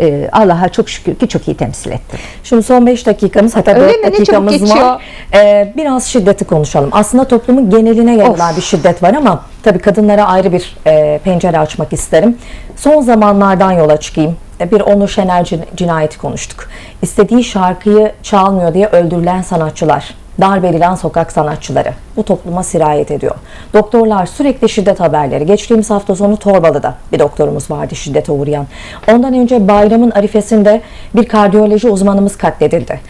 e, Allah'a çok şükür ki çok iyi temsil ettim. Şimdi son 5 dakikamız hatta Öyle 4 mi? Ne çabuk dakikamız var. Ee, biraz şiddeti konuşalım. Aslında toplumun geneline yayılan bir şiddet var ama tabii kadınlara ayrı bir e, pencere açmak isterim. Son zamanlardan yola çıkayım. E, Bir Onur Şener cin- cinayeti konuştuk. İstediği şarkıyı çalmıyor diye öldürülen sanatçılar. Darp edilen sokak sanatçıları bu topluma sirayet ediyor. Doktorlar sürekli şiddet haberleri. Geçtiğimiz hafta sonu Torbalı'da bir doktorumuz vardı şiddete uğrayan. Ondan önce bayramın arifesinde bir kardiyoloji uzmanımız katledildi.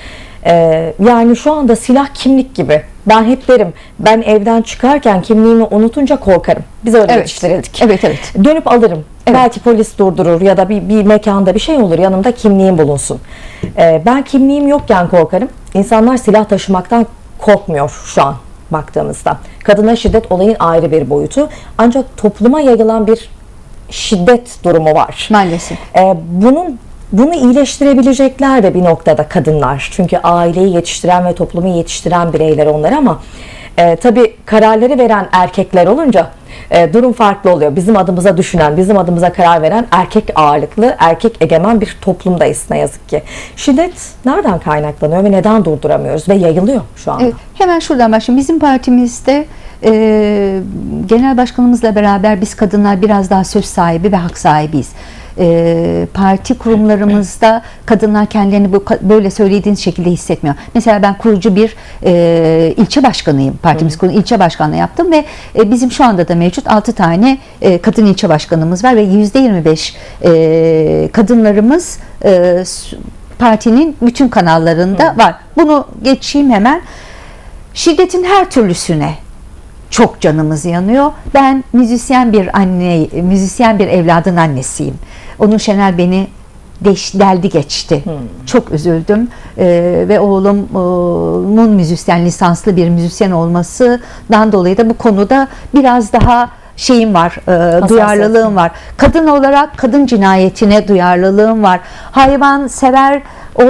Ee, yani şu anda silah kimlik gibi. Ben hep derim ben evden çıkarken kimliğimi unutunca korkarım. Biz öyle Evet. yetiştirildik. Evet, evet. Dönüp alırım. Evet. Belki polis durdurur ya da bir, bir mekanda bir şey olur yanımda kimliğim bulunsun. Ee, ben kimliğim yokken korkarım. İnsanlar silah taşımaktan korkmuyor şu an baktığımızda. Kadına şiddet olayın ayrı bir boyutu. Ancak topluma yayılan bir şiddet durumu var. Maalesef. Ee, bunun bunu iyileştirebilecekler de bir noktada kadınlar. Çünkü aileyi yetiştiren ve toplumu yetiştiren bireyler onlar ama e, tabii kararları veren erkekler olunca e, durum farklı oluyor. Bizim adımıza düşünen, bizim adımıza karar veren erkek ağırlıklı, erkek egemen bir toplumdayız ne yazık ki. Şiddet nereden kaynaklanıyor ve neden durduramıyoruz ve yayılıyor şu anda? Evet, hemen şuradan başlayayım. Bizim partimizde e, genel başkanımızla beraber biz kadınlar biraz daha söz sahibi ve hak sahibiyiz. E, parti kurumlarımızda kadınlar kendilerini bu, böyle söylediğiniz şekilde hissetmiyor. Mesela ben kurucu bir e, ilçe başkanıyım. Partimiz kurulu ilçe başkanlığı yaptım ve e, bizim şu anda da mevcut 6 tane e, kadın ilçe başkanımız var ve %25 e, kadınlarımız e, partinin bütün kanallarında var. Bunu geçeyim hemen. Şiddetin her türlüsüne çok canımız yanıyor. Ben müzisyen bir anne, müzisyen bir evladın annesiyim. Onur Şener beni deş, deldi geçti. Çok üzüldüm Ee, ve oğlumun müzisyen lisanslı bir müzisyen olmasından dolayı da bu konuda biraz daha şeyim var, e, duyarlılığım var. Kadın olarak kadın cinayetine duyarlılığım var. Hayvan sever o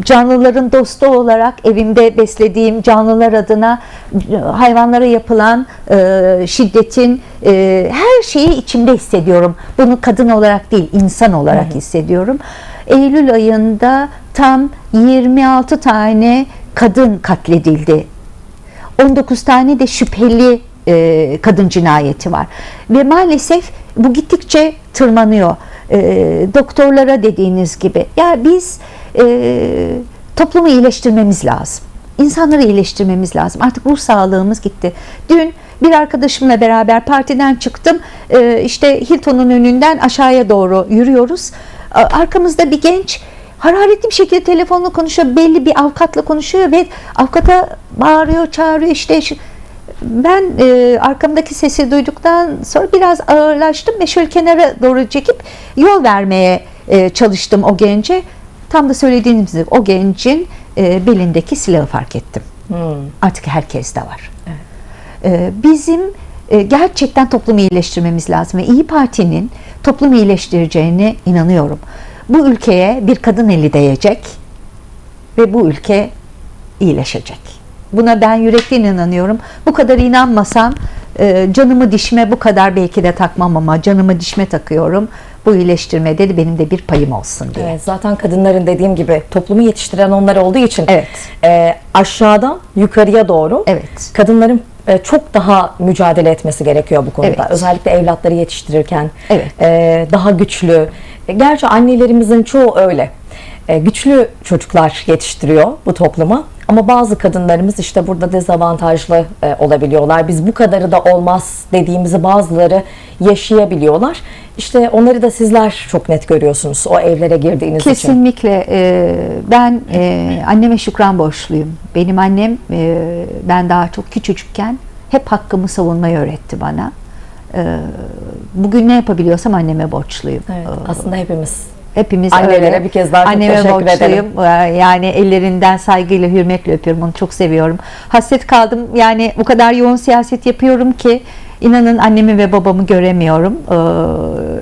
canlıların dostu olarak evimde beslediğim canlılar adına e, hayvanlara yapılan e, şiddetin e, şeyi içimde hissediyorum. Bunu kadın olarak değil, insan olarak hissediyorum. Eylül ayında tam 26 tane kadın katledildi 19 tane de şüpheli e, kadın cinayeti var. Ve maalesef bu gittikçe tırmanıyor. E, doktorlara dediğiniz gibi. Ya biz e, toplumu iyileştirmemiz lazım. İnsanları iyileştirmemiz lazım. Artık ruh sağlığımız gitti. Dün bir arkadaşımla beraber partiden çıktım. E, işte Hilton'un önünden aşağıya doğru yürüyoruz. A- Arkamızda bir genç hararetli bir şekilde telefonla konuşuyor. Belli bir avukatla konuşuyor ve avukata bağırıyor, çağırıyor işte. Ben e, arkamdaki sesi duyduktan sonra biraz ağırlaştım ve şöyle kenara doğru çekip yol vermeye e, çalıştım o gence. Tam da söylediğiniz gibi o gencin e, belindeki silahı fark ettim. Artık herkes de var. Ee, bizim e, gerçekten toplumu iyileştirmemiz lazım ve İyi Parti'nin toplumu iyileştireceğine inanıyorum. Bu ülkeye bir kadın eli değecek ve bu ülke iyileşecek. Buna ben yürekten inanıyorum. Bu kadar inanmasam e, canımı dişime bu kadar belki de takmam ama canımı dişime takıyorum. Bu iyileştirmede de benim de bir payım olsun diye. Evet, zaten kadınların dediğim gibi toplumu yetiştiren onlar olduğu için Evet. e, aşağıdan yukarıya doğru Evet. kadınların e, çok daha mücadele etmesi gerekiyor bu konuda. Evet. Özellikle evlatları yetiştirirken Evet. e, daha güçlü. E, gerçi annelerimizin çoğu öyle. E, güçlü çocuklar yetiştiriyor bu topluma. Ama bazı kadınlarımız işte burada dezavantajlı e, olabiliyorlar. Biz bu kadarı da olmaz dediğimizi bazıları yaşayabiliyorlar. İşte onları da sizler çok net görüyorsunuz o evlere girdiğiniz için. Kesinlikle. e, ben e, anneme şükran borçluyum. Benim annem e, ben daha çok küçücükken hep hakkımı savunmayı öğretti bana. E, bugün ne yapabiliyorsam anneme borçluyum. Evet, E, aslında hepimiz. Hepimiz Annelere öyle. bir kez daha çok Anneme teşekkür borçluyum. ederim. Ee, Yani ellerinden saygıyla, hürmetle öpüyorum. Onu çok seviyorum. Hasret kaldım. Yani bu kadar yoğun siyaset yapıyorum ki İnanın annemi ve babamı göremiyorum. Ee,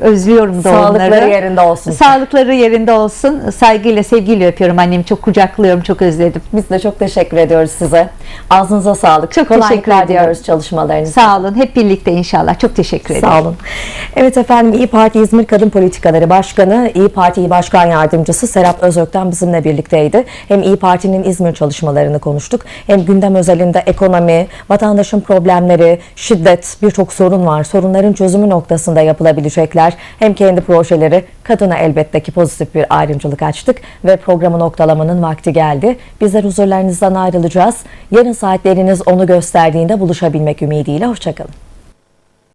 özlüyorum da Sağlıkları onları. yerinde olsun. Sağlıkları yerinde olsun. Saygıyla, sevgiyle öpüyorum annemi. Çok kucaklıyorum, çok özledim. Biz de çok teşekkür ediyoruz size. Ağzınıza sağlık. Çok Kolaylıklar teşekkür ediyorum. diliyoruz çalışmalarınızda. Sağ olun. Hep birlikte inşallah. Çok teşekkür ederim. Sağ olun. Evet efendim İyi Parti İzmir Kadın Politikaları Başkanı, İyi Parti Başkan Yardımcısı Serap Özök'ten bizimle birlikteydi. Hem İyi Parti'nin İzmir çalışmalarını konuştuk. Hem gündem özelinde ekonomi, vatandaşın problemleri, şiddet, birçok sorun var. Sorunların çözümü noktasında yapılabilecekler. Hem kendi projeleri, kadına elbette ki pozitif bir ayrımcılık açtık ve programı noktalamanın vakti geldi. Bizler huzurlarınızdan ayrılacağız. Yarın saatleriniz onu gösterdiğinde buluşabilmek ümidiyle. Hoşçakalın.